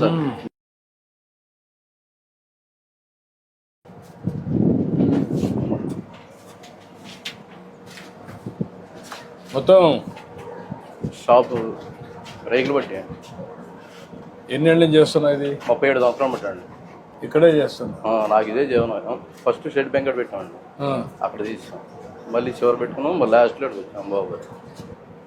Sir. మొత్తం shop రేకులు బట్టి ఎన్నేళ్ళ చేస్తున్నా ఇది? ముప్పై ఏడు సంవత్సరాలు పెట్టండి ఇక్కడే చేస్తున్నా? నాకు ఇదే జీవనం. ఫస్ట్ షెడ్ బెంకట్ పెట్టామండి. అక్కడ తీసాం. మళ్ళీ చివరి పెట్టుకున్నాం మళ్ళీ లాస్ట్లో వచ్చాం బాబు.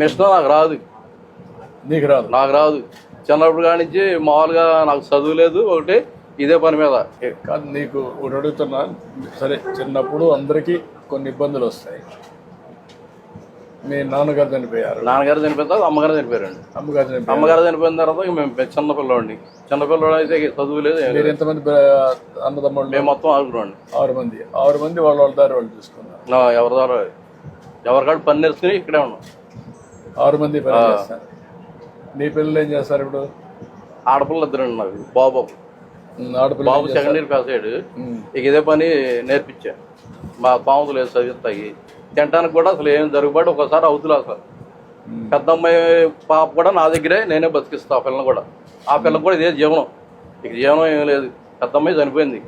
మిషన్ నాకు రాదు. నీకు రాదు. నాకు రాదు. చిన్నప్పుడు కాడి నుంచి మామూలుగా నాకు చదువు లేదు ఒకటి ఇదే పని మీద. కాదు నీకు ఒకటి అడుగుతున్నా. సరే చిన్నప్పుడు అందరికీ కొన్ని ఇబ్బందులు వస్తాయి. మీ నాన్నగారు చనిపోయారు. నాన్నగారు చనిపోయిన తర్వాత అమ్మగారు చనిపోయారండి. అమ్మగారు చనిపోయారు. అమ్మగారు చనిపోయిన తర్వాత ఇక మేము పెద్ద చిన్నపిల్లవాడిని చిన్నపిల్లవాడు అయితే చదువు లేదు. మీరు ఎంతమంది అన్నదమ్ముళ్ళు? మేము మొత్తం ఆగుతున్నాండి ఆరు మంది. ఆరు మంది వాళ్ళ వాళ్ళ దారి వాళ్ళు చూసుకున్నారు. ఎవరి ద్వారా ఎవరికాడు పని నేర్చుకుని ఇక్కడే ఉన్నాం. ఆరు మంది చేస్తారు. నీ పిల్లలు ఏం చేస్తారు ఇప్పుడు? ఆడపిల్ల ఇద్దరండి నాకు బాబు. ఆడపిల్ల బాబు సెకండ్ ఇయర్ పాస్ అయ్యాడు. ఇక ఇదే పని నేర్పించా. మా పాముతులు లేదు చదివిస్తాయి. తినడానికి కూడా అసలు ఏం జరుగుబాటు ఒకసారి అవుతులే అసలు. పెద్ద అమ్మాయి పాప కూడా నా దగ్గరే నేనే బతికిస్తా ఆ పిల్లని కూడా. ఆ పిల్లకి కూడా ఇదే జీవనం. ఇక జీవనం ఏం లేదు. పెద్ద అమ్మాయి చనిపోయింది.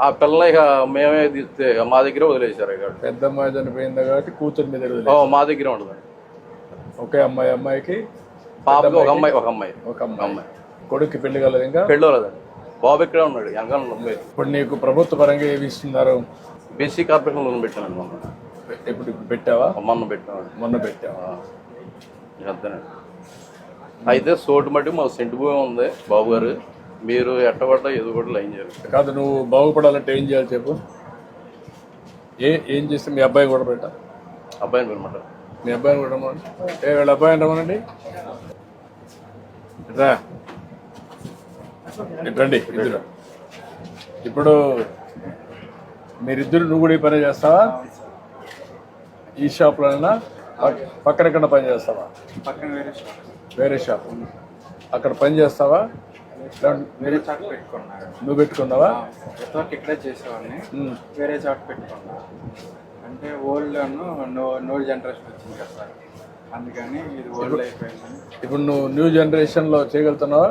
ఆ పిల్లని ఇక మేమే తీస్తే మా దగ్గరే వదిలేశారు ఇక. పెద్ద అమ్మాయి చనిపోయింది కాబట్టి కూతురు మీద మా దగ్గరే ఉంటుంది ఒకే అమ్మాయి అమ్మాయికి? పాపకి ఒక అమ్మాయి ఒక అమ్మాయి. ఒక అమ్మాయి. అమ్మాయి. కొడుక్కి పెళ్ళి కలదు ఇంకా పెళ్ళోలేదండి. బాబు ఇక్కడే ఉన్నాడు వెనకాల నొప్పి ఇప్పుడు నీకు ప్రభుత్వ పరంగా ఏమి ఇస్తున్నారు? బీసీ కార్పొరేషన్ లోన్ పెట్టానండి మొన్న. ఇప్పుడు పెట్టావా? మొన్న పెట్టాను మొన్న పెట్టావా? అంతేనండి. అయితే సోటు మట్టి మా సెంటు భూమి ఉంది బాబు గారు మీరు ఎట్టబడ్డా ఏదో కూడా లైన్ చేయాలి. కాదు నువ్వు బాగుపడాలంటే ఏం చేయాలి చెప్పు? ఏ ఏం చేస్తే మీ అబ్బాయి కూడా పెట్టా అబ్బాయిని అనమాట మీ అబ్బాయిని కూడా రమ్మనండి ఏ వీళ్ళ అబ్బాయిని రమ్మనండి. రా. రండి ఇద్దరు. ఇప్పుడు మీరిద్దరు నువ్వు కూడా ఈ పని చేస్తావా? ఈ షాప్లోనైనా పక్- పక్కన ఎక్కడ పని చేస్తావా? పక్కన వేరే షాప్. వేరే షాప్. అక్కడ పని చేస్తావా? వేరే చాట్ పెట్టుకున్నారు నువ్వు పెట్టుకున్నావా? ఇక్కడే చేసేవాడిని. వేరే చాట్ పెట్టుకున్నా అంటే ఓల్డ్ నో నో జనరేషన్ వచ్చింది కదా సార్. అందుకని ఇది ఓల్డ్ అయిపోయింది ఇప్పుడు నువ్వు న్యూ జనరేషన్లో చేయగలుగుతున్నావా.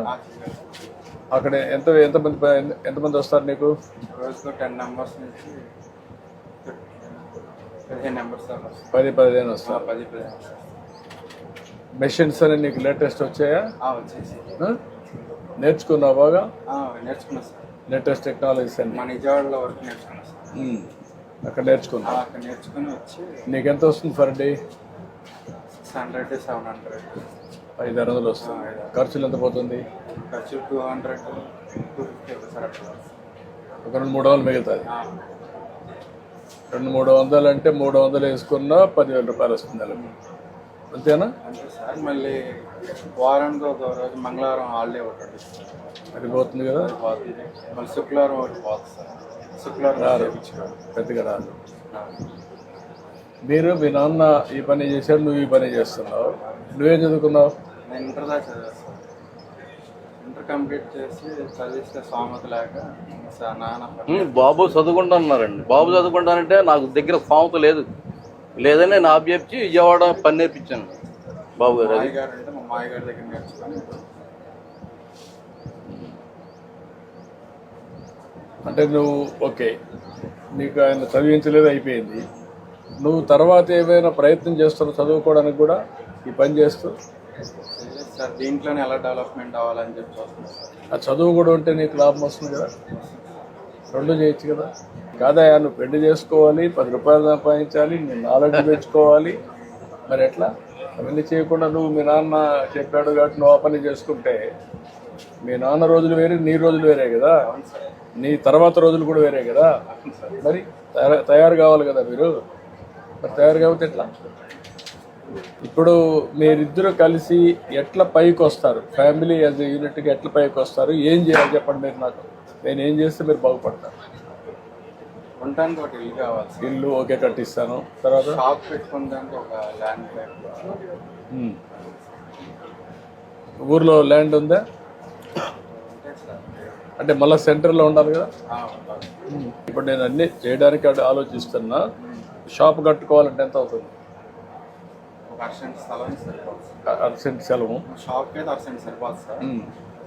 అక్కడ ఎంత ఎంతమంది ఎంతమంది వస్తారు నీకు? రోజుకు టెన్ నెంబర్స్ నుంచి పదిహేను నెంబర్స్. పది పదిహేను వస్తారు. పది పదిహేను. మెషిన్స్ అని నీకు లేటెస్ట్ వచ్చాయా? వచ్చేసి? నేర్చుకున్నావు బాగా? నేర్చుకున్నా సార్. లేటెస్ట్ టెక్నాలజీస్ అన్ని. మా నిజవాడలో వరకు నేర్చుకున్నా సార్. అక్కడ ఆ, నేర్చుకున్నావు అక్కడ నేర్చుకుని వచ్చి నీకు ఎంత వస్తుంది per day six hundred seven hundred ఐదు ఆరు వందలు వస్తుంది. ఖర్చులు ఎంత పోతుంది? ఖర్చు two hundred two fifty sir అట్లా ఒక రెండు మూడు వందలు మిగులుతుంది. రెండు మూడు వందలు అంటే మూడు వందలు వేసుకున్నా పదివేల రూపాయలు వస్తుంది నెలకు. అంతేనా? అంతే సార్. మళ్ళీ వారానికి ఒక రోజు మంగళవారం హాలిడే ఒకటి. అది పోతుంది కదా? మళ్ళీ శుక్రవారం ఒకటి పోతుంది సార్. రారు. పెద్దగా రాదు. మీరు మీ నాన్న ఈ పని చేశాడు నువ్వు ఈ పని చేస్తున్నావు. నువ్వేం చదువుకున్నావు? నేను ఇంటర్ దాకా చదివాను సార్ ఇంటర్ కంప్లీట్ చేసి చదివిస్తే స్వామత లేక సార్ నాన్న బాబు చదువుకుంటానన్నారండి బాబు చదువుకుంటానంటే నాకు దగ్గర స్థామత లేదు. లేదని నేను ఆబ్జెప్చి విజయవాడ పని నేర్పించాను. బాబు గారు మా మాయ గారి దగ్గర నేర్చుకొని అంటే నువ్వు ఓకే నీకు ఆయన చదివించలేదు అయిపోయింది. నువ్వు తర్వాత ఏమైనా ప్రయత్నం చేస్తున్నావు చదువుకోవడానికి కూడా ఈ పని చేస్తూ? సార్ దీంట్లోనే ఎలా డెవలప్మెంట్ అవ్వాలని చెప్పి ఆ చదువు కూడా ఉంటే నీకు లాభం వస్తుంది కదా? రెండు చేయొచ్చు కదా? కాదయా నువ్వు పెళ్ళి చేసుకోవాలి పది రూపాయలు సంపాదించాలి నీ నాలెడ్జ్ పెంచుకోవాలి. మరి ఎట్లా? అవన్నీ చేయకుండా నువ్వు మీ నాన్న చెప్పాడు కాబట్టి నువ్వు ఆ పని చేసుకుంటే మీ నాన్న రోజులు వేరే నీ రోజులు వేరే కదా? నీ తర్వాత రోజులు కూడా వేరే కదా? మరి తయారు తయారు కావాలి కదా మీరు? మరి తయారు కాకపోతే ఎట్లా? ఇప్పుడు మీరిద్దరు కలిసి ఎట్లా పైకి వస్తారు? ఫ్యామిలీ యాజ్ యూనిట్గా ఎట్లా పైకి వస్తారు? ఏం చేయాలి చెప్పండి మీరు నాకు. నేను ఏం చేస్తే మీరు బాగుపడతారు? ఉండడానికి ఇల్లు కావాలి ఇల్లు ఓకే కట్టిస్తాను. తర్వాత? షాప్ పెట్టుకోవడానికి ఒక ల్యాండ్. ఊర్లో ల్యాండ్ ఉందా? అంటే మళ్ళీ సెంటర్లో ఉండాలి కదా. ఇప్పుడు నేను అన్ని చేయడానికి ఆలోచిస్తున్నా. షాప్ కట్టుకోవాలంటే ఎంత అవుతుంది? ఒక అర్సెంట్ స్థలం సెలవు షాప్కి అయితే అర్సెంట్ సరిపోదు సార్.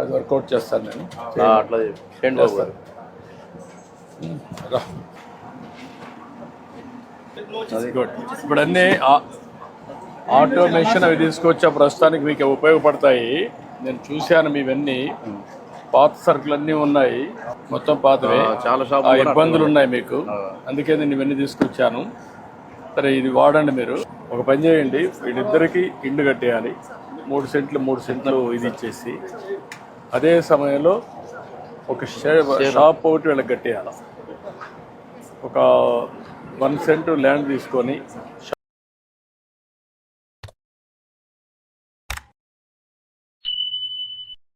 అది వర్కౌట్ చేస్తాను నేను. అట్లా చేయండి బాబు గారు రా. అది గుడ్. ఇప్పుడు అన్నీ ఆటోమేషన్ అవి తీసుకొచ్చా ప్రస్తుతానికి మీకు ఉపయోగపడతాయి. నేను చూశాను మీవన్నీ. పాత సరుకులు అన్నీ ఉన్నాయి. మొత్తం పాతవే. చాలా ఇబ్బందులు ఉన్నాయి మీకు. అందుకే నేను ఇవన్నీ తీసుకొచ్చాను. సరే ఇది వాడండి మీరు. ఒక పని చేయండి. వీళ్ళిద్దరికి ఇండ్లు కట్టేయాలి. మూడు సెంట్లు మూడు సెంట్లు ఇది ఇచ్చేసి. అదే సమయంలో ఒక షాప్ ఒకటి వీళ్ళకి కట్టేయాలి ఒక వన్ సెంట్ ల్యాండ్ తీసుకొని